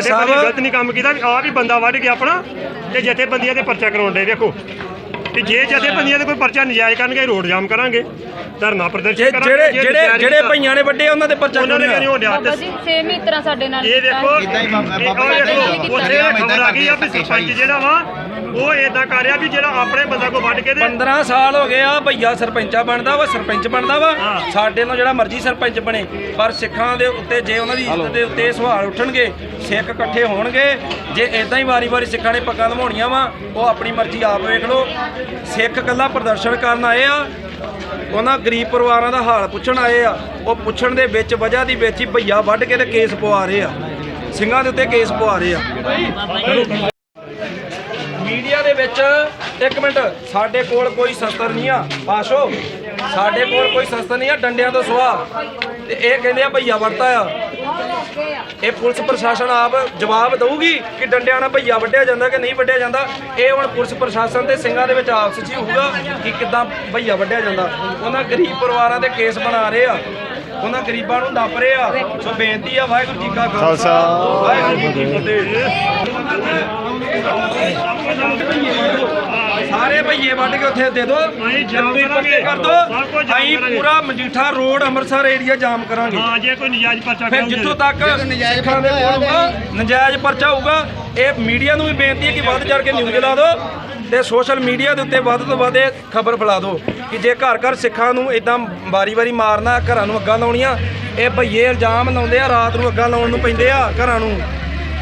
ਭਾਈ ਸਾਹਿਬ। ਗਲਤ ਨਹੀਂ ਕੰਮ ਕੀਤਾ ਵੀ ਆਪ ਹੀ ਬੰਦਾ ਵੱਢ ਗਿਆ ਆਪਣਾ ਤੇ ਜਥੇਬੰਦੀਆਂ ਦੇ ਪਰਚਾ ਕਰਾਉਣ ਦੇ ਵੇਖੋ। ਕਿ ਜੇ ਜਥੇਬੰਦੀਆਂ ਦੇ ਕੋਈ ਪਰਚਾ ਨਜਾਇਜ਼ ਕਰਨਗੇ ਰੋਡ ਜਾਮ ਕਰਾਂਗੇ ਧਰਨਾ ਪ੍ਰਦਰਸ਼ਨ ਕਰਾਂਗੇ ਜਿਹੜੇ ਜਿਹੜੇ ਜਿਹੜੇ ਭਈਆਂ ਨੇ ਵੱਡੇ ਉਹਨਾਂ ਦੇ ਪਰਚਾ ਉਹਨਾਂ ਨਹੀਂ ਹੋ ਰਿਹਾ ਬਾਬਾ ਜੀ ਸੇਮ ਹੀ ਤਰ੍ਹਾਂ ਸਾਡੇ ਨਾਲ ਇਹ ਬਾਬਾ- ਇਹ ਕੀਤਾ ਉੱਥੇ। ਖਬਰ ਆ ਗਈ ਆ ਵੀ ਸਰਪੰਚ ਜਿਹੜਾ ਵਾ ਉਹ ਏਦਾਂ ਕਰ ਰਿਹਾ ਵੀ ਜਿਹੜਾ ਆਪਣੇ ਬੰਦਾ ਕੋ ਵੱਢ ਕੇ ਦੇ 15 ਸਾਲ ਹੋ ਗਏ ਆ ਭਈਆ ਸਰਪੰਚਾ ਬਣਦਾ ਵਾ ਸਰਪੰਚ ਬਣਦਾ ਵਾ। ਸਾਡੇ ਨਾਲ ਜਿਹੜਾ ਮਰਜ਼ੀ ਸਰਪੰਚ ਬਣੇ ਪਰ ਸਿੱਖਾਂ ਦੇ ਉੱਤੇ ਜੇ ਉਹਨਾਂ ਦੀ ਇੱਜ਼ਤ ਦੇ ਉੱਤੇ ਸਵਾਲ ਉੱਠਣਗੇ ਸਿੱਖ ਇਕੱਠੇ ਹੋਣਗੇ ਜੇ ਇਦਾਂ ਹੀ ਵਾਰੀ-ਵਾਰੀ ਸਿੱਖਾਂ ਨੇ ਪੱਗਾਂ ਲਵਾਉਣੀਆਂ ਵਾ ਉਹ ਆਪਣੀ ਮਰਜ਼ੀ ਆਪ ਵੇਖ ਲਓ। ਸਿੱਖ ਇਕੱਲਾ ਪ੍ਰਦਰਸ਼ਨ ਕਰਨ ਆਏ ਆ ਉਹਨਾਂ ਗਰੀਬ ਪਰਿਵਾਰਾਂ ਦਾ ਹਾਲ ਪੁੱਛਣ ਆਏ ਆ ਉਹ ਪੁੱਛਣ ਦੇ ਵਿੱਚ ਵਜ੍ਹਾ ਦੀ ਵਿੱਚ ਹੀ ਭਈਆ ਵੱਢ ਕੇ ਤੇ ਕੇਸ ਪਵਾ ਰਹੇ ਆ। ਸਿੰਘਾਂ ਦੇ ਉੱਤੇ ਕੇਸ ਪਵਾ ਰਹੇ ਆ। ਵਿੱਚ ਇੱਕ ਮਿੰਟ ਸਾਡੇ ਕੋਲ ਕੋਈ ਸ਼ਸਤਰ ਨਹੀਂ ਆ। ਪਾਸ਼ੋ ਸਾਡੇ ਕੋਲ ਕੋਈ ਸ਼ਸਤਰ ਨਹੀਂ ਆ ਡੰਡਿਆਂ ਤੋਂ ਸੁਆ। ਤੇ ਇਹ ਕਹਿੰਦੇ ਆ ਭਈਆ ਵਰਤਾ ਆ। ਇਹ ਪੁਲਿਸ ਪ੍ਰਸ਼ਾਸਨ ਆਪ ਜਵਾਬ ਦਊਗੀ ਕਿ ਡੰਡਿਆਂ ਨਾਲ ਭਈਆ ਵੱਢਿਆ ਜਾਂਦਾ ਕਿ ਨਹੀਂ ਵੱਢਿਆ ਜਾਂਦਾ। ਇਹ ਹੁਣ ਪੁਲਿਸ ਪ੍ਰਸ਼ਾਸਨ ਤੇ ਸਿੰਘਾਂ ਦੇ ਵਿੱਚ ਆਪਸ 'ਚ ਹੀ ਹੋਊਗਾ ਕਿ ਕਿੱਦਾਂ ਭਈਆ ਵੱਢਿਆ ਜਾਂਦਾ। ਉਹਨਾਂ ਗਰੀਬ ਪਰਿਵਾਰਾਂ ਦੇ ਕੇਸ ਬਣਾ ਰਹੇ ਆ। ਉਹਨਾਂ ਗਰੀਬਾਂ ਨੂੰ ਦੱਬ ਰਹੇ ਆ। ਸੋ ਬੇਨਤੀ ਆ ਵਾਹਿਗੁਰੂ ਜੀ ਕਾ ਖਾਲਸਾ। ਵਾਹਿਗੁਰੂ ਜੀ ਕੀ ਫਤਿਹ। ਸਾਰੇ ਭਈਏ ਵੱਢ ਕੇ ਉੱਥੇ ਦੇ ਦਿਓ। ਤੁਸੀਂ ਪੱਕੇ। ਕਰ ਦਿਓ। ਅਸੀਂ। ਪੂਰਾ Majitha road Amritsar area jam ਕਰਾਂਗੇ। ਹਾਂ ਜੇ ਕੋਈ ਨਜਾਇਜ਼ ਪਰਚਾ ਫਿਰ ਜਿੱਥੋਂ ਤੱਕ ਸਿੱਖਾਂ ਦੇ ਕੋਲ ਹੋਊਗਾ ਨਜਾਇਜ਼ ਪਰਚਾ ਹੋਊਗਾ ਇਹ ਮੀਡੀਆ ਨੂੰ ਵੀ ਬੇਨਤੀ ਹੈ ਕਿ ਵੱਧ ਚੜ ਕੇ ਨਿਊਜ਼ ਲਾ ਦਿਓ ਤੇ ਸੋਸ਼ਲ ਮੀਡੀਆ ਦੇ ਉੱਤੇ ਵੱਧ ਤੋਂ ਵੱਧ ਇਹ ਖਬਰ ਫੈਲਾ ਦਿਓ ਕਿ ਜੇ ਘਰ ਘਰ ਸਿੱਖਾਂ ਨੂੰ ਇਦਾਂ ਵਾਰੀ-ਵਾਰੀ ਮਾਰਨਾ ਘਰਾਂ ਨੂੰ ਅੱਗਾਂ ਲਾਉਣੀਆਂ ਇਹ ਭਈਏ ਇਲਜ਼ਾਮ ਲਾਉਂਦੇ ਆ ਰਾਤ ਨੂੰ ਅੱਗਾਂ ਲਾਉਣ ਨੂੰ ਪੈਂਦੇ ਆ ਘਰਾਂ ਨੂੰ।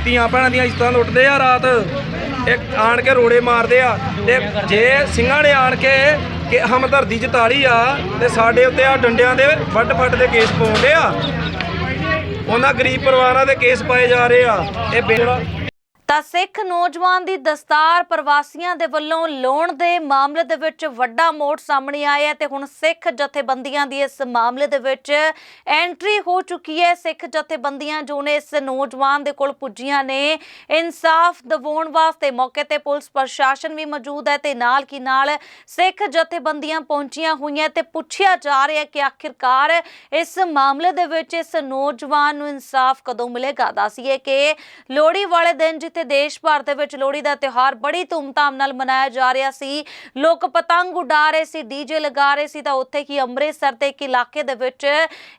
ਧੀਆਂ ਭੈਣਾਂ ਦੀਆਂ ਇੱਜ਼ਤਾਂ ਲੁੱਟਦੇ ਆ ਰਾਤ। ਇਹ ਆਣ ਕੇ ਰੋੜੇ ਮਾਰਦੇ ਆ। ਤੇ ਜੇ ਸਿੰਘਾਂ ਨੇ ਆਣ ਕੇ ਕਿ ਹਮਦਰਦੀ ਜਤਾਲੀ ਆ, ਤੇ ਸਾਡੇ ਉੱਤੇ ਆ ਡੰਡਿਆਂ ਦੇ ਵੱਡ ਫੱਟ ਦੇ ਕੇਸ ਪਾਉਂਦੇ ਆ। ਉਹਨਾਂ ਗਰੀਬ ਪਰਿਵਾਰਾਂ ਦੇ ਕੇਸ ਪਾਏ ਜਾ ਰਹੇ ਆ। ਇਹ ਬੇੜਾ ਤਾਂ ਸਿੱਖ ਨੌਜਵਾਨ ਦੀ ਦਸਤਾਰ ਪ੍ਰਵਾਸੀਆਂ ਦੇ ਵੱਲੋਂ ਲੋਣ ਦੇ ਮਾਮਲੇ ਦੇ ਵਿੱਚ ਵੱਡਾ ਮੋੜ ਸਾਹਮਣੇ ਆਇਆ ਹੈ ਤੇ ਹੁਣ ਸਿੱਖ ਜਥੇਬੰਦੀਆਂ ਦੀ ਇਸ ਮਾਮਲੇ ਦੇ ਵਿੱਚ ਐਂਟਰੀ ਹੋ ਚੁੱਕੀ ਹੈ। ਸਿੱਖ ਜਥੇਬੰਦੀਆਂ ਜੋ ਨੇ ਇਸ ਨੌਜਵਾਨ ਦੇ ਕੋਲ ਪੁੱਜੀਆਂ ਨੇ, ਇਨਸਾਫ ਦਿਵਾਉਣ ਵਾਸਤੇ ਮੌਕੇ ਤੇ ਪੁਲਿਸ ਪ੍ਰਸ਼ਾਸਨ ਵੀ ਮੌਜੂਦ ਹੈ ਤੇ ਨਾਲ ਕੀ ਨਾਲ ਸਿੱਖ ਜਥੇਬੰਦੀਆਂ ਪਹੁੰਚੀਆਂ ਹੋਈਆਂ ਤੇ ਪੁੱਛਿਆ ਜਾ ਰਿਹਾ ਕਿ ਆਖਿਰਕਾਰ ਇਸ ਮਾਮਲੇ ਦੇ ਵਿੱਚ ਇਸ ਨੌਜਵਾਨ ਨੂੰ ਇਨਸਾਫ ਕਦੋਂ ਮਿਲੇਗਾ। ਦੱਸੀਏ ਕਿ ਲੋਹੜੀ ਵਾਲੇ ਦਿਨ ਜਿੱਥੇ ਦੇਸ਼ ਭਰ ਦੇ ਵਿੱਚ ਲੋਹੜੀ ਦਾ ਤਿਉਹਾਰ ਬੜੀ ਧੂਮਧਾਮ ਨਾਲ ਮਨਾਇਆ ਜਾ ਰਿਹਾ ਸੀ। ਲੋਕ ਪਤੰਗ ਉਡਾ ਰਹੇ ਸੀ ਡੀਜੇ ਲਗਾ ਰਹੇ ਸੀ ਤਾਂ ਉੱਥੇ ਹੀ ਅੰਮ੍ਰਿਤਸਰ ਦੇ ਇੱਕ ਇਲਾਕੇ ਦੇ ਵਿੱਚ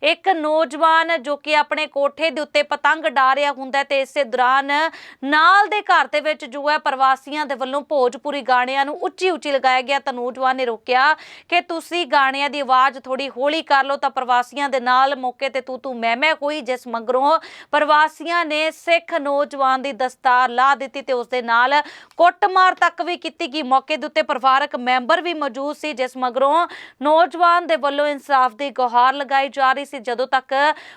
ਇੱਕ ਨੌਜਵਾਨ ਜੋ ਕਿ ਆਪਣੇ ਕੋਠੇ ਦੇ ਉੱਤੇ ਪਤੰਗ ਉਡਾ ਰਿਹਾ ਹੁੰਦਾ ਹੈ ਤੇ ਇਸੇ ਦੌਰਾਨ ਨਾਲ ਦੇ ਘਰ ਦੇ ਵਿੱਚ ਜੋ ਹੈ ਪ੍ਰਵਾਸੀਆਂ ਦੇ ਵੱਲੋਂ ਭੋਜਪੁਰੀ ਗਾਣਿਆਂ ਨੂੰ ਉੱਚੀ ਉੱਚੀ ਲਗਾਇਆ ਗਿਆ ਤਾਂ ਨੌਜਵਾਨ ਨੇ ਰੋਕਿਆ ਕਿ ਤੁਸੀਂ ਗਾਣਿਆਂ ਦੀ ਆਵਾਜ਼ ਥੋੜੀ ਹੌਲੀ ਕਰ ਲਓ ਤਾਂ ਪ੍ਰਵਾਸੀਆਂ ਦੇ ਨਾਲ ਮੌਕੇ ਤੇ ਤੂੰ ਤੂੰ ਮੈਂ ਮੈਂ ਹੋਈ ਜਿਸ ਮਗਰੋਂ ਪ੍ਰਵਾਸੀਆਂ ਨੇ ਸਿੱਖ ਨੌਜਵਾਨ ਦੀ ਦਸਤਾਰ ਲਾ ਦਿੱਤੀ ਤੇ ਉਸ ਦੇ ਨਾਲ ਕੁੱਟਮਾਰ ਤੱਕ ਵੀ ਕੀਤੀ ਗਈ। ਮੌਕੇ ਦੇ ਉੱਤੇ ਪਰਿਵਾਰਕ ਮੈਂਬਰ ਵੀ ਮੌਜੂਦ ਸੀ, ਜਿਸ ਮਗਰੋਂ ਨੌਜਵਾਨ ਦੇ ਵੱਲੋਂ ਇਨਸਾਫ ਦੀ ਗੁਹਾਰ ਲਗਾਈ ਜਾ ਰਹੀ ਸੀ। ਜਦੋਂ ਤੱਕ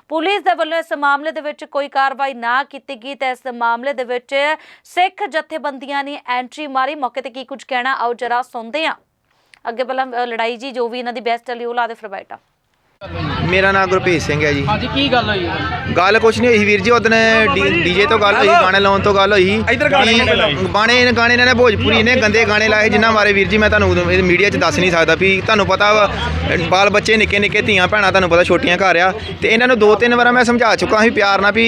ਪੁਲਿਸ ਦੇ ਵੱਲੋਂ ਇਸ ਮਾਮਲੇ ਦੇ ਵਿੱਚ ਕੋਈ ਕਾਰਵਾਈ ਨਾ ਕੀਤੀ ਗਈ ਤਾਂ ਇਸ ਮਾਮਲੇ ਦੇ ਵਿੱਚ ਸਿੱਖ ਜਥੇਬੰਦੀਆਂ ਨੇ ਐਂਟਰੀ ਮਾਰੀ। ਮੌਕੇ ਤੇ ਕੀ ਕੁਝ ਕਹਿਣਾ ਆਓ ਜਰਾ ਸੁਣਦੇ ਹਾਂ। ਅੱਗੇ ਪਹਿਲਾਂ ਲੜਾਈ ਜੀ, ਜੋ ਵੀ ਇਹਨਾਂ ਦੀ ਬੈਸਟ ਚੱਲੀ, ਉਹ ਲਾ ਦੇ ਫਿਰ ਬੈਠਾ ਮੇਰਾ ਨਾਮ ਗੁਰਪ੍ਰੀਤ ਸਿੰਘ ਹੈ ਜੀ ਹਾਂਜੀ ਕੀ ਗੱਲ ਹੋਈ ਹੈ? ਗੱਲ ਕੁਛ ਨਹੀਂ ਹੋਈ ਵੀਰ ਜੀ ਉਦੋਂ ਡੀਜੇ ਤੋਂ ਗੱਲ ਹੋਈ ਗਾਣੇ ਲਾਉਣ ਤੋਂ ਗੱਲ ਹੋਈ ਇੱਧਰ ਗਾਣੇ ਕਿ ਲਾਏ। ਬਾਣੇ ਗਾਣੇ ਇਹਨਾਂ ਨੇ ਭੋਜਪੁਰੀ ਨੇ ਗੰਦੇ ਗਾਣੇ ਲਾਏ ਜਿਨ੍ਹਾਂ ਬਾਰੇ ਵੀਰ ਜੀ ਮੈਂ ਤੁਹਾਨੂੰ ਮੀਡੀਆ 'ਚ ਦੱਸ ਨਹੀਂ ਸਕਦਾ ਵੀ ਤੁਹਾਨੂੰ ਪਤਾ ਵਾ ਬਾਲ ਬੱਚੇ ਨਿੱਕੇ ਨਿੱਕੇ ਧੀਆਂ ਭੈਣਾਂ ਤੁਹਾਨੂੰ ਪਤਾ ਛੋਟੀਆਂ ਘਰ ਆ ਤੇ ਇਹਨਾਂ ਨੂੰ ਦੋ ਤਿੰਨ ਵਾਰਾਂ ਮੈਂ ਸਮਝਾ ਚੁੱਕਾ ਸੀ ਪਿਆਰ ਨਾਲ ਵੀ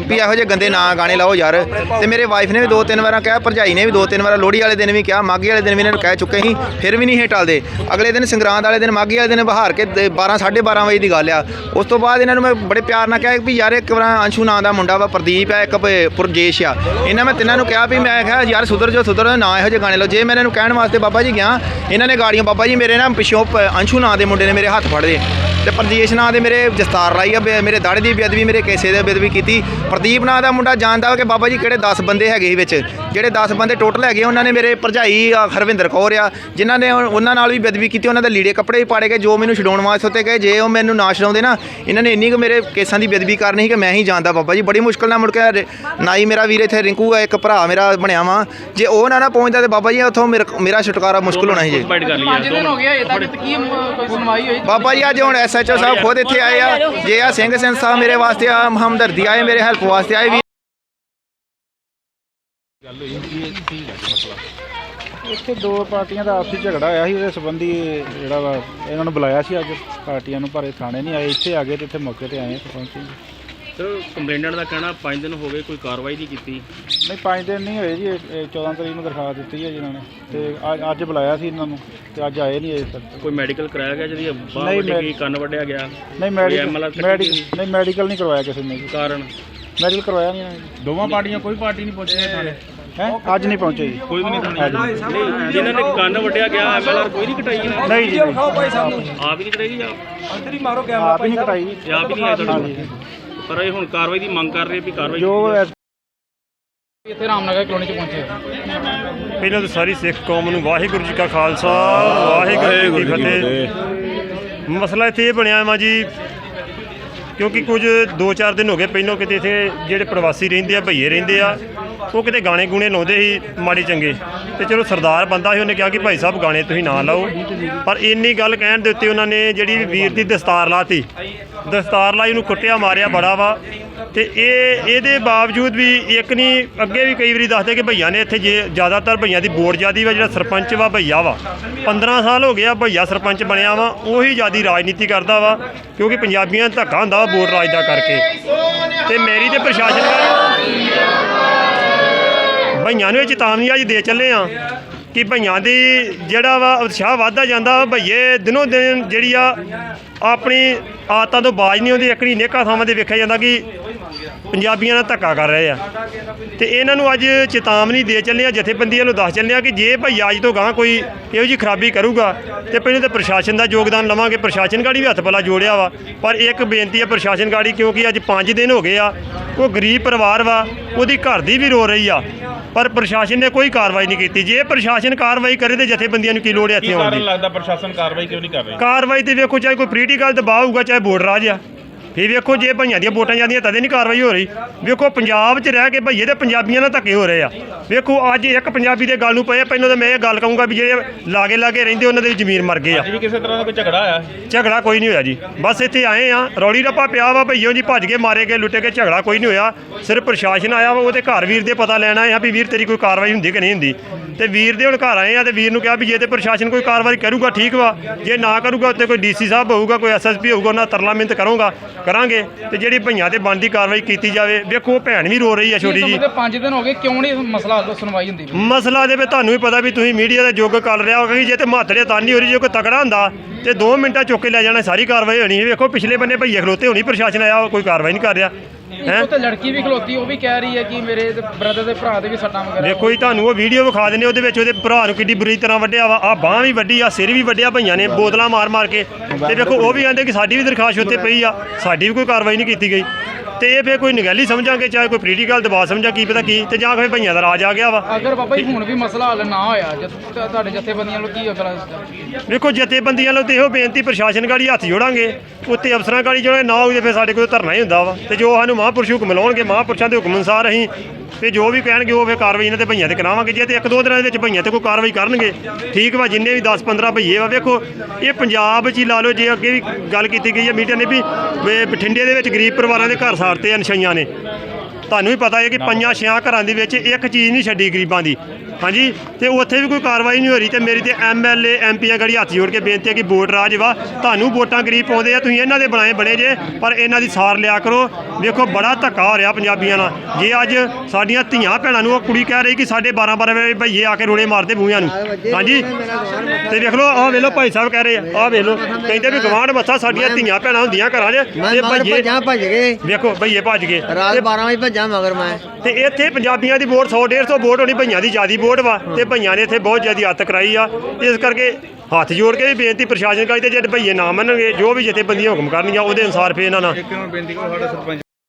ਵੀ ਇਹੋ ਜਿਹੇ ਗੰਦੇ ਨਾ ਗਾਣੇ ਲਾਓ ਯਾਰ ਤੇ ਮੇਰੇ ਵਾਈਫ ਨੇ ਵੀ ਦੋ ਤਿੰਨ ਵਾਰਾਂ ਕਿਹਾ ਭਰਜਾਈ ਨੇ ਵੀ ਦੋ ਤਿੰਨ ਵਾਰਾਂ ਲੋਹੜੀ ਵਾਲੇ ਦਿਨ ਵੀ ਕਿਹਾ ਮਾਘੀ ਵਾਲੇ ਦਿਨ ਵੀ ਇਹਨਾਂ ਨੂੰ ਕਹਿ ਚੁੱਕੇ ਸੀ ਫਿਰ ਵੀ ਨਹੀਂ ਇਹ ਟਲਦੇ ਅਗਲੇ ਦਿਨ ਸੰਗਰਾਂਦ ਵਾਲੇ ਦਿਨ ਮਾਘੀ ਵਾਲੇ ਦਿਨ ਬਹਾਰ ਕੇ 12 12:30 ਵਜੇ ਦੀ ਗੱਲ ਆ। ਉਸ ਤੋਂ ਬਾਅਦ ਇਹਨਾਂ ਨੂੰ ਮੈਂ ਬੜੇ ਪਿਆਰ ਨਾਲ ਕਿਹਾ ਵੀ ਯਾਰ ਇੱਕ ਵਾਰ ਅੰਸ਼ੂ ਨਾਂ ਦਾ ਮੁੰਡਾ ਵਾ ਪ੍ਰਦੀਪ ਆ ਇੱਕ ਪੁਰਜੇਸ਼ ਆ। ਇਹਨਾਂ ਮੈਂ ਤਿੰਨਾਂ ਨੂੰ ਕਿਹਾ ਵੀ ਮੈਂ ਕਿਹਾ ਯਾਰ ਸੁਧਰ ਜੋ ਸੁਧਰ ਜਾਓ, ਨਾ ਇਹੋ ਜਿਹੇ ਗਾਣੇ ਲਓ। ਜੇ ਮੈਂ ਇਹਨਾਂ ਨੂੰ ਕਹਿਣ ਵਾਸਤੇ ਬਾਬਾ ਜੀ ਗਿਆ ਇਹਨਾਂ ਨੇ ਗਾੜੀਆਂ ਬਾਬਾ ਜੀ ਮੇਰੇ ਨਾ ਪਿੱਛੋਂ ਪ- ਅੰਸ਼ੂ ਨਾਂ ਦੇ ਮੁੰਡੇ ਨੇ ਮੇਰੇ ਹੱਥ ਫੜ ਲਏ। ਤੇ ਪ੍ਰਜੇਸ਼ ਨਾਂ ਦੇ ਮੇਰੇ ਦਸਤਾਰ ਲਾਈ ਆ ਬੇ- ਮੇਰੇ ਦਾੜੇ ਦੀ ਬੇਅਦਬੀ ਮੇਰੇ ਕੇਸੇ ਦੀ ਬੇਅਦਬੀ ਕੀਤੀ। ਪ੍ਰਦੀਪ ਨਾਂ ਦਾ ਮੁੰਡਾ ਜਾਣਦਾ ਵਾ ਕਿ ਬਾਬਾ ਜੀ ਕਿਹੜੇ 10 ਬੰਦੇ ਹੈਗੇ ਵਿੱਚ। ਜਿਹੜੇ 10 ਬੰਦੇ ਟੋਟਲ ਹੈਗੇ ਉਹਨਾਂ ਨੇ ਮੇਰੇ ਭਰਜਾਈ ਹਰਵਿੰਦਰ ਕੌਰ ਆ ਜਿਨ੍ਹਾਂ ਨੇ ਉਹਨਾਂ ਨਾਲ ਵੀ ਬੇਅਦਬੀ ਕੀਤੀ ਉਹਨਾਂ ਦੇ ਲੀੜੇ ਕੱਪੜੇ ਵੀ ਪਾੜੇ ਗਏ ਜੋ ਮੈਨੂੰ ਛਡਾਉਣ ਵਾਸਤੇ ਉੱਤੇ ਗਏ ਜੇ ਉਹ ਮੈਨੂੰ ਨਾ ਛਡਾਉਂਦੇ ਨਾ ਇਹਨਾਂ ਨੇ ਇੰਨੀ ਕੁ ਮੇਰੇ ਕੇਸਾਂ ਦੀ ਬੇਅਦਬੀ ਕਰਨੀ ਸੀ ਕਿ ਮੈਂ ਹੀ ਜਾਣਦਾ ਬਾਬਾ ਜੀ। ਬੜੀ ਮੁਸ਼ਕਲ ਨਾਲ ਮੁੜ ਕੇ ਰ- ਨਾਈ ਮੇਰਾ ਵੀਰ ਇੱਥੇ ਰਿੰਕੂ ਆ ਇੱਕ ਭਰਾ ਮੇਰਾ ਬਣਿਆ ਵਾ। ਜੇ ਉਹ ਨਾ ਨਾ ਪਹੁੰਚਦਾ ਤੇ ਬਾਬਾ ਜੀ ਉੱਥੋਂ ਮੇਰਾ ਮੇਰਾ ਛੁਟਕਾਰਾ ਮੁਸ਼ਕਲ ਹੋਣਾ ਸੀ ਜੀ। ਪੰਜ ਦਿਨ ਹੋ ਗਏ ਅਜੇ ਤੱਕ ਕੀ ਅਮ, ਕੋਈ ਸੁਣਵਾਈ ਹੋਈ? ਬਾਬਾ ਜੀ ਅੱਜ ਹੁਣ ਐਸਐਚਓ ਸਾਹਿਬ ਖੁਦ ਇੱਥੇ ਆਏ ਆ। ਜੇ ਆ ਸਿੰਘ ਸੰਸਥਾ ਮੇਰੇ ਵਾਸਤੇ ਆ ਹਮਦਰਦੀ ਆਏ ਮੇਰੇ ਹੈਲਪ ਵਾਸਤੇ ਆਏ ਵੀ। ਇੱਥੇ ਦੋ ਪਾਰਟੀਆਂ ਦਾ ਆਪਸੀ ਝਗੜਾ ਹੋਇਆ ਸੀ ਉਹਦੇ ਸੰਬੰਧੀ ਜਿਹੜਾ ਵਾ ਇਹਨਾਂ ਨੂੰ ਬੁਲਾਇਆ ਸੀ ਅੱਜ ਪਾਰਟੀਆਂ ਨੂੰ ਪਰ ਇਹ ਥਾਣੇ ਨਹੀਂ ਆਏ ਇੱਥੇ ਆ ਗਏ ਤੇ ਇੱਥੇ ਮੌਕੇ ਤੇ ਆਏ ਤੇ ਪਹੁੰਚੇ ਸਰ ਕੰਪਲੇਨੈਂਟ ਦਾ ਕਹਿਣਾ 5 ਦਿਨ ਹੋ ਗਏ ਕੋਈ ਕਾਰਵਾਈ ਨਹੀਂ ਕੀਤੀ। ਨਹੀਂ ਪੰਜ ਦਿਨ ਨਹੀਂ ਹੋਏ ਜੀ ਇਹ- ਇਹ 14 ਤਰੀਕ ਨੂੰ ਦਰਖਾਸਤ ਦਿੱਤੀ ਹੈ ਜਿਨ੍ਹਾਂ ਨੇ ਤੇ ਅੱਜ- ਅੱਜ ਬੁਲਾਇਆ ਸੀ ਇਹਨਾਂ ਨੂੰ ਤੇ ਅੱਜ ਆਏ ਨਹੀਂ ਅਜੇ ਤੱਕ। ਕੋਈ ਮੈਡੀਕਲ ਕਰਾਇਆ ਗਿਆ ਜਿਹਦੀ ਬਾਹ ਨਹੀਂ, ਵੱਢੀ ਮੈਂ- ਗਈ ਕੰਨ ਵੱਢਿਆ ਗਿਆ? ਨਹੀਂ MLR ਮੈਡੀਕਲ ਕੱਟੀ ਮੈਡੀਕਲ ਗਈ? ਨਹੀਂ? ਮੈਡੀਕਲ ਨਹੀਂ ਕਰਵਾਇਆ ਕਿਸੇ ਨੇ ਜੀ। ਕਾਰਨ? ਮੈਡੀਕਲ ਕਰਵਾਇਆ ਨਹੀਂ ਇਹਨਾਂ ਨੇ। ਦੋਵਾਂ ਪਾਰਟੀਆਂ ਕੋਈ ਪਾਰਟੀ ਨਹੀਂ ਪਹੁੰਚੀ ਥਾਣੇ ਹੈ? ਅੱਜ ਨਹੀਂ ਪਹੁੰਚੇ ਜੀ। ਕੋਈ ਵੀ ਨਹੀਂ ਜਿਨ੍ਹਾਂ ਨੇ ਕੰਨ ਵੱਢਿਆ ਗਿਆ ਐਮਐਲਆਰ ਕੋਈ ਨਹੀਂ ਕਟਾਈ ਇਹਨਾਂ ਨੇ? ਨਹੀਂ ਜੀ ਨਹੀਂ। ਖਾਓ ਭਾਈ ਸਾਨੂੰ। ਆਪ ਹੀ ਨਹੀਂ ਕਟਾਈ ਜਾਂ ਅੰਦਰ ਹੀ ਮਾਰੋ ਕੈਮਰਾ ਆਪ ਹੀ ਨਹੀਂ ਕਟਾਈ ਜੀ। ਜਾਂ ਆਪ ਹੀ ਨਹੀਂ ਆਏ ਤੁਹਾਡੇ ਕੋਲ? ਪਰ ਇਹ ਹੁਣ ਕਾਰਵਾਈ ਦੀ ਮੰਗ ਕਰ ਰਹੇ ਵੀ ਕਾਰਵਾਈ ਜੋ। ਐਸ- ਇੱਥੇ ਰਾਮਨਗਰ ਕਲੋਨੀ ਚ ਪਹੁੰਚੇ ਪਹਿਲਾਂ ਤਾਂ ਸਾਰੀ ਸਿੱਖ ਕੌਮ ਨੂੰ ਵਾਹਿਗੁਰੂ ਜੀ ਕਾ ਖਾਲਸਾ ਵਾਹਿਗੁਰੂ ਜੀ ਕੀ ਫਤਿਹ। ਮਸਲਾ ਇੱਥੇ ਇਹ ਬਣਿਆ ਵਾ ਜੀ ਕਿਉਂਕਿ ਕੁਝ 2-4 ਦਿਨ ਹੋ ਗਏ ਪਹਿਲਾਂ ਕਿਤੇ ਇੱਥੇ ਜਿਹੜੇ ਪ੍ਰਵਾਸੀ ਰਹਿੰਦੇ ਆ ਭਈਏ ਰਹਿੰਦੇ ਆ ਉਹ ਕਿਤੇ ਗਾਣੇ ਗੂਣੇ ਲਾਉਂਦੇ ਸੀ ਮਾੜੀ ਚੰਗੇ। ਤੇ ਚਲੋ ਸਰਦਾਰ ਬੰਦਾ ਸੀ, ਉਹਨੇ ਕਿਹਾ ਕਿ ਭਾਈ ਸਾਹਿਬ ਗਾਣੇ ਤੁਸੀਂ ਨਾ ਲਾਓ। ਪਰ ਇੰਨੀ ਗੱਲ ਕਹਿਣ ਦੇ ਉੱਤੇ ਉਹਨਾਂ ਨੇ ਜਿਹੜੀ ਵੀਰ ਦੀ ਦਸਤਾਰ ਲਾਤੀ, ਦਸਤਾਰ ਲਾਈ ਉਹਨੂੰ ਕੁੱਟਿਆ, ਮਾਰਿਆ ਬੜਾ ਵਾ। ਤੇ ਇਹ, ਇਹਦੇ ਬਾਵਜੂਦ ਵੀ ਇੱਕ ਨਹੀਂ, ਅੱਗੇ ਵੀ ਕਈ ਵਾਰੀ ਦੱਸਦੇ ਕਿ ਭਈਆ ਨੇ ਇੱਥੇ ਜੇ ਜ਼ਿਆਦਾਤਰ ਭਈਆ ਦੀ ਵੋਟ ਜ਼ਿਆਦੀ ਵਾ, ਜਿਹੜਾ ਸਰਪੰਚ ਵਾ, ਭਈਆ ਵਾ। 15 ਸਾਲ ਹੋ ਗਿਆ ਭਈਆ ਸਰਪੰਚ ਬਣਿਆ ਵਾ, ਉਹੀ ਜ਼ਿਆਦੀ ਰਾਜਨੀਤੀ ਕਰਦਾ ਵਾ, ਕਿਉਂਕਿ ਪੰਜਾਬੀਆਂ ਧੱਕਾ ਹੁੰਦਾ ਵਾ ਵੋਟ ਰਾਜ ਦਾ ਕਰਕੇ। ਤੇ ਮੇਰੀ ਤੇ ਪ੍ਰਸ਼ਾਸਨ ਵੱਲ ਭਈਆਂ ਨੂੰ ਇਹ ਚੇਤਾਵਨੀ ਅੱਜ ਦੇ ਚੱਲੇ ਆ ਕਿ ਭਈਆਂ ਦੀ ਜਿਹੜਾ ਵਾ ਉਤਸ਼ਾਹ ਵੱਧਦਾ ਜਾਂਦਾ ਵਾ। ਭਈਏ ਦਿਨੋਂ ਦਿਨ ਜਿਹੜੀ ਆ ਆਪਣੀ ਆਦਤਾਂ ਤੋਂ ਬਾਜ ਨਹੀਂ ਆਉਂਦੀ ਇਕੜੀ ਨੇਕਾਂ ਥਾਵਾਂ ਤੇ ਵੇਖਿਆ ਜਾਂਦਾ ਕਿ ਪੰਜਾਬੀਆਂ ਨਾਲ ਧੱਕਾ ਕਰ ਰਹੇ ਆ। ਤੇ ਇਹਨਾਂ ਨੂੰ ਅੱਜ ਚੇਤਾਵਨੀ ਦੇ ਚੱਲੇ ਆ ਜਥੇਬੰਦੀਆਂ ਨੂੰ ਦੱਸ ਚੱਲੇ ਆ ਕਿ ਜੇ ਭਈਆ ਅੱਜ ਤੋਂ ਗਾਂ ਕੋਈ ਇਹੋ ਜੀ ਖਰਾਬੀ ਕਰੂਗਾ ਤੇ ਪਹਿਲਾਂ ਤਾਂ ਪ੍ਰਸ਼ਾਸਨ ਦਾ ਯੋਗਦਾਨ ਲਵਾਂਗੇ ਪ੍ਰਸ਼ਾਸਨ ਗਾੜੀ ਵੀ ਹੱਥ ਪਲਾ ਜੋੜਿਆ ਵਾ। ਪਰ ਇੱਕ ਬੇਨਤੀ ਆ ਪ੍ਰਸ਼ਾਸਨ ਗਾੜੀ ਕਿਉਂਕਿ ਅੱਜ 5 ਦਿਨ ਹੋ ਗਏ ਆ ਉਹ ਗਰੀਬ ਪਰਿਵਾਰ ਵਾ ਉਹਦੀ ਘਰ ਦੀ ਵੀ ਰੋ ਰਹੀ ਆ ਪਰ ਪ੍ਰਸ਼ਾਸਨ ਨੇ ਕੋਈ ਕਾਰਵਾਈ ਨਹੀਂ ਕੀਤੀ। ਜੇ ਪ੍ਰਸ਼ਾਸਨ ਕਾਰਵਾਈ ਕਰੇ ਤੇ ਜਥੇਬੰਦੀਆਂ ਨੂੰ ਕੀ ਲੋੜ ਹੈ ਇੱਥੇ ਆਉਣ ਦੀ? ਲੱਗਦਾ ਪ੍ਰਸ਼ਾਸਨ ਕਾਰਵਾਈ ਕਿਉਂ ਨਹੀਂ ਕਰ ਰਹੀ? ਕਾਰਵਾਈ ਤੇ ਵੇਖੋ ਚਾਹੇ ਕੋਈ ਪੋਲੀਟੀਕਲ ਦਬਾਅ ਹੋਊਗਾ ਚਾਹੇ ਵੋਟ ਰਾਜ ਆ ਫਿਰ ਵੇਖੋ ਜੇ ਭਈਆਂ ਦੀਆਂ ਵੋਟਾਂ ਜਾਂਦੀਆਂ ਤਦੇ ਨਹੀਂ ਕਾਰਵਾਈ ਹੋ ਰਹੀ। ਵੇਖੋ ਪੰਜਾਬ 'ਚ ਰਹਿ ਕੇ ਭਈਏ ਤੇ ਪੰਜਾਬੀਆਂ ਨਾਲ ਧੱਕੇ ਹੋ ਰਹੇ ਆ। ਵੇਖੋ ਅੱਜ ਇੱਕ ਪੰਜਾਬੀ ਦੇ ਗੱਲ ਨੂੰ ਪਏ ਪਹਿਲਾਂ ਤਾਂ ਮੈਂ ਇਹ ਗੱਲ ਕਹੂੰਗਾ ਵੀ ਜਿਹੜੇ ਲਾਗੇ ਲਾਗੇ ਰਹਿੰਦੇ ਉਹਨਾਂ ਦੇ ਵੀ ਜ਼ਮੀਰ ਮਰ ਗਏ ਆ। ਵੀ ਕਿਸੇ ਤਰ੍ਹਾਂ ਦਾ ਕੋਈ ਝਗੜਾ ਆਇਆ ਝਗੜਾ ਕੋਈ ਨਹੀਂ ਹੋਇਆ ਜੀ। ਬਸ ਇੱਥੇ ਆਏ ਆ ਰੌਲੀ ਰੱਪਾ ਪਿਆ ਵਾ ਭਈਓ ਜੀ ਭੱਜ ਕੇ ਮਾਰੇ ਗਏ ਲੁੱਟੇ ਗਏ ਝਗੜਾ ਕੋਈ ਨਹੀਂ ਹੋਇਆ। ਸਿਰਫ ਪ੍ਰਸ਼ਾਸਨ ਆਇਆ ਵਾ ਉਹਦੇ ਘਰ ਵੀਰ ਦੇ ਪਤਾ ਲੈਣਾ ਆ ਵੀ ਵੀਰ ਤੇਰੀ ਕੋਈ ਕਾਰਵਾਈ ਹੁੰਦੀ ਕਿ ਨਹੀਂ ਹੁੰਦੀ। ਤੇ ਵੀਰ ਦੇ ਹੁਣ ਘਰ ਆਏ ਆ ਤੇ ਵੀਰ ਨੂੰ ਕਿਹਾ ਵੀ ਜੇ ਤੇ ਪ੍ਰਸ਼ਾਸਨ ਕੋਈ ਕਾਰਵਾਈ ਕਰੂਗਾ ਠੀਕ ਵਾ। ਜੇ ਨਾ ਕਰੂਗਾ ਉੱਤੇ ਕੋਈ ਡੀਸੀ ਸਾਹਿਬ ਹੋਊਗਾ ਕੋਈ ਐਸਐਸਪੀ ਹੋਊਗਾ ਉਹਨਾਂ ਦਾ ਤਰਲਾ ਮਿੰਤ ਕਰੂੰਗਾ। ਕਰਾਂਗੇ ਤੇ ਜਿਹੜੀ ਭਈਆਂ ਤੇ ਬਣਦੀ ਕਾਰਵਾਈ ਕੀਤੀ ਜਾਵੇ। ਵੇਖੋ ਉਹ ਭੈਣ ਵੀ ਰੋ ਰਹੀ ਆ ਛੋਟੀ ਜੀ। 5 ਦਿਨ ਹੋ ਗਏ ਕਿਉਂ ਨਹੀਂ ਮਸਲਾ ਹੱਲ ਸੁਣਵਾਈ ਹੁੰਦੀ ਮਸਲਾ ਦੇ ਵਿੱਚ ਤੁਹਾਨੂੰ ਵੀ ਪਤਾ ਵੀ ਤੁਸੀਂ ਮੀਡੀਆ ਦਾ ਯੁੱਗ ਕਰ ਰਿਹਾ ਹੋਗਾ ਕਿ ਜੇ ਤੇ ਮਾਤਰੇ ਤਾਂ ਨਹੀਂ ਹੋ ਰਹੀ ਜੇ ਕੋਈ ਤਕੜਾ ਹੁੰਦਾ ਤੇ 2 ਮਿੰਟਾਂ ਚੁੱਕ ਕੇ ਲੈ ਜਾਣਾ ਸਾਰੀ ਕਾਰਵਾਈ ਹੋਣੀ ਸੀ ਵੇਖੋ ਪਿਛਲੇ ਬੰਨੇ ਭਈਏ ਖਲੋਤੇ ਹੋਣੀ ਪ੍ਰਸ਼ਾਸਨ ਆਇਆ ਉਹ ਕੋਈ ਕਾਰਵਾਈ ਨਹੀਂ ਕਰ ਰਿਹਾ। ਹੈ? ਉੱਥੇ ਲੜਕੀ ਵੀ ਖਲੋਤੀ ਉਹ ਵੀ ਕਹਿ ਰਹੀ ਹੈ ਕਿ ਮੇਰੇ ਬ੍ਰਦਰ ਦੇ ਭਰਾ ਦੇ ਵੀ ਸੱਟਾਂ ਵਗੈਰਾ ਵੇਖੋ ਜੀ ਤੁਹਾਨੂੰ ਉਹ ਵੀਡੀਓ ਵਿਖਾ ਦਿੰਦੇ ਉਹਦੇ ਵਿੱਚ ਉਹਦੇ ਭਰਾ ਨੂੰ ਕਿੱਡੀ ਬੁਰੀ ਤਰ੍ਹਾਂ ਵੱਢਿਆ ਵਾ। ਆ ਬਾਹ ਵੀ ਵੱਡੀ ਆ ਸਿਰ ਵੀ ਵੱਢਿਆ ਭਈਆਂ ਨੇ ਬੋਤਲਾਂ ਮਾਰ ਮਾਰ ਕੇ। ਤੇ ਵੇਖੋ ਉਹ ਵੀ ਆਂਦੇ ਕਿ ਸਾਡੀ ਵੀ ਦਰਖਾਸਤ ਉੱਤੇ ਪਈ ਆ ਸਾਡੀ ਵੀ ਕੋਈ ਕਾਰਵਾਈ ਨਹੀਂ ਕੀਤੀ ਗਈ। ਤੇ ਇਹ ਫੇਰ ਕੋਈ ਨਿਗਹਿਲੀ ਸਮਝਾਂਗੇ ਚਾਹੇ ਕੋਈ ਪੋਲੀਟੀਕਲ ਦਬਾਅ ਸਮਝਾਂ ਕੀ ਪਤਾ ਕੀ ਤੇ ਜਾਂ ਕੋਈ ਭਈਆਂ ਦਾ ਰਾਜ ਆ ਗਿਆ ਵਾ। ਅਗਰ ਬਾਬਾ ਜੀ ਹੁਣ ਵੀ ਮਸਲਾ ਹੱਲ ਨਾ ਹੋਇਆ ਜਦ ਤ- ਤੁਹਾਡੇ ਜਥੇਬੰਦੀਆਂ ਨੂੰ ਕੀ ਅਗਲਾ ਵੇਖੋ ਜਥੇਬੰਦੀਆਂ ਵੱਲੋਂ ਤੇ ਇਹੋ ਬੇਨਤੀ ਪ੍ਰਸ਼ਾਸਨ ਗਾੜੀ ਹੱਥ ਜੋੜਾਂਗੇ ਉੱਤੇ ਅਫਸਰਾਂ ਗਾੜੀ ਜਿਹੜੇ ਨਾ ਹੋਵੇ ਫਿਰ ਸਾਡੇ ਕੋਲ ਧਰਨਾ ਹੀ ਹੁੰਦਾ ਵਾ। ਤੇ ਜੋ ਸਾਨੂੰ ਮਹਾਂਪੁਰਸ਼ ਹੁਕਮ ਲਾਉਣਗੇ ਮਹਾਂਪੁਰਸ਼ਾਂ ਦੇ ਹੁਕਮ ਅਨੁਸਾਰ ਅਸੀਂ ਤੇ ਜੋ ਵੀ ਕਹਿਣਗੇ ਉਹ ਫਿਰ ਕਾਰਵਾਈ ਇਹਨਾਂ ਤੇ ਭਈਆਂ ਤੇ ਕਰਾਵਾਂਗੇ। ਜੇ ਤੇ ਇੱਕ ਦੋ ਦਿਨਾਂ ਦੇ ਵਿੱਚ ਭਈਆਂ ਤੇ ਕੋਈ ਕਾਰਵਾਈ ਕਰਨਗੇ ਠੀਕ ਵਾ ਜਿੰਨੇ ਵੀ 10 15 ਭਈਏ ਵਾ ਵੇਖੋ ਇਹ ਪੰਜਾਬ 'ਚ ਹੀ ਲਾ ਲਓ ਜੇ ਅੱਗੇ ਵੀ ਗੱਲ ਕੀਤੀ ਗਈ ਹੈ ਮੀਡੀਆ ਨੇ ਵੀ ਵੀ ਬਠਿੰਡੇ ਦੇ ਵਿੱਚ ਗਰੀਬ ਪਰਿਵਾਰਾਂ ਦੇ ਘਰ ਸਾੜਤੇ ਆ ਨਸ਼ਈਆਂ ਨੇ। ਤੁਹਾਨੂੰ ਵੀ ਪਤਾ ਹੈ ਕਿ ਪੰਜਾਂ ਛਿਆਂ ਘਰਾਂ ਦੇ ਵਿੱਚ ਇੱਕ ਚੀਜ਼ ਨਹੀਂ ਛੱਡੀ ਗਰੀਬਾਂ ਦੀ। ਹਾਂਜੀ ਤੇ ਉੱਥੇ ਵੀ ਕੋਈ ਕਾਰਵਾਈ ਨਹੀਂ ਹੋ ਰਹੀ ਤੇ ਮੇਰੀ ਤੇ ਐਮਐਲਏ ਐਮਪੀਆਂ ਗੜੀ ਹੱਥ ਜੋੜ ਕੇ ਬੇਨਤੀ ਹੈ ਕਿ ਵੋਟ ਰਾਜ ਵਾ। ਤੁਹਾਨੂੰ ਵੋਟਾਂ ਗਰੀਬ ਪਾਉਂਦੇ ਆ ਤੁਸੀਂ ਇਹਨਾਂ ਦੇ ਬਣਾਏ ਬਣੇ ਜੇ ਪਰ ਇਹਨਾਂ ਦੀ ਸਾਰ ਲਿਆ ਕਰੋ। ਵੇਖੋ ਬੜਾ ਧੱਕਾ ਹੋ ਰਿਹਾ ਪੰਜਾਬੀਆਂ ਨਾਲ। ਜੇ ਅੱਜ ਸਾਡੀਆਂ ਧੀਆਂ ਭੈਣਾਂ ਨੂੰ ਉਹ ਕੁੜੀ ਕਹਿ ਰਹੀ ਕਿ ਸਾਡੇ 12 12 ਵਜੇ ਭਈਏ ਆ ਕੇ ਰੋੜੇ ਮਾਰਦੇ ਬੂਹਿਆਂ ਨੂੰ। ਹਾਂਜੀ? ਤੇ ਵੇਖ ਲਓ ਆਹ ਵੇਖ ਲਓ ਭਾਈ ਸਾਹਿਬ ਕਹਿ ਰਹੇ ਆ ਆਹ ਵੇਖ ਲਓ। ਕਹਿੰਦੇ ਵੀ ਗਵਾਂਢ ਮੱਥਾ ਸਾਡੀਆਂ ਧੀਆਂ ਭੈਣਾਂ ਹੁੰਦੀਆਂ ਘਰਾਂ 'ਚ ਤੇ ਭਈਏ ਭੱਜਾਂ ਭੱਜ ਗਏ। ਵੇਖੋ ਭਈਏ ਭੱਜ ਗਏ। ਰਾਤ ਤੇ 12 ਵਜੇ ਭੱਜਾਂ ਮਗਰ ਮੈਂ। ਤੇ ਇੱਥੇ ਪੰਜਾਬੀਆਂ ਦੀ ਵੋਟ 100 150 ਵੋਟ ਹੋਣੀ ਭਈਆਂ ਦੀ ਜਿਆਦੀ ਵੋਟ ਵਾ ਤੇ ਭਈਆਂ ਨੇ ਇੱਥੇ ਬਹੁਤ ਜ਼ਿਆਦਾ ਹੱਤ ਕਰਾਈ ਆ। ਇਸ ਕਰਕੇ ਹੱਥ ਜੋੜ ਕੇ ਵੀ ਬੇਨਤੀ ਪ੍ਰਸ਼ਾਸਨ ਕਰੀ ਤੇ ਜੇ ਭਈਏ ਨਾ ਮੰਨਣਗੇ, ਜੋ ਵੀ ਜਥੇਬੰਦੀਆਂ ਹੁਕਮ ਕਰਨਗੀਆਂ, ਉਹਦੇ ਅਨੁਸਾਰ ਫੇ ਇਹਨਾਂ ਨਾਲ